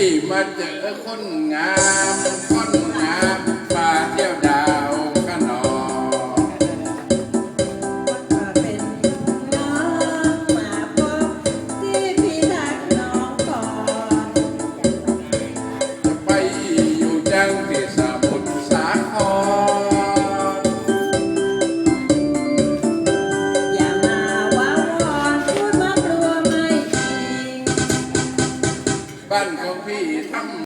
ที่มาเจอคนงามคนงามมาเที่ยวดาวขนองเป็นน้องมาพบที่พี่ทักน้องก่อน จะไปอยู่จังที่ส 班公湖。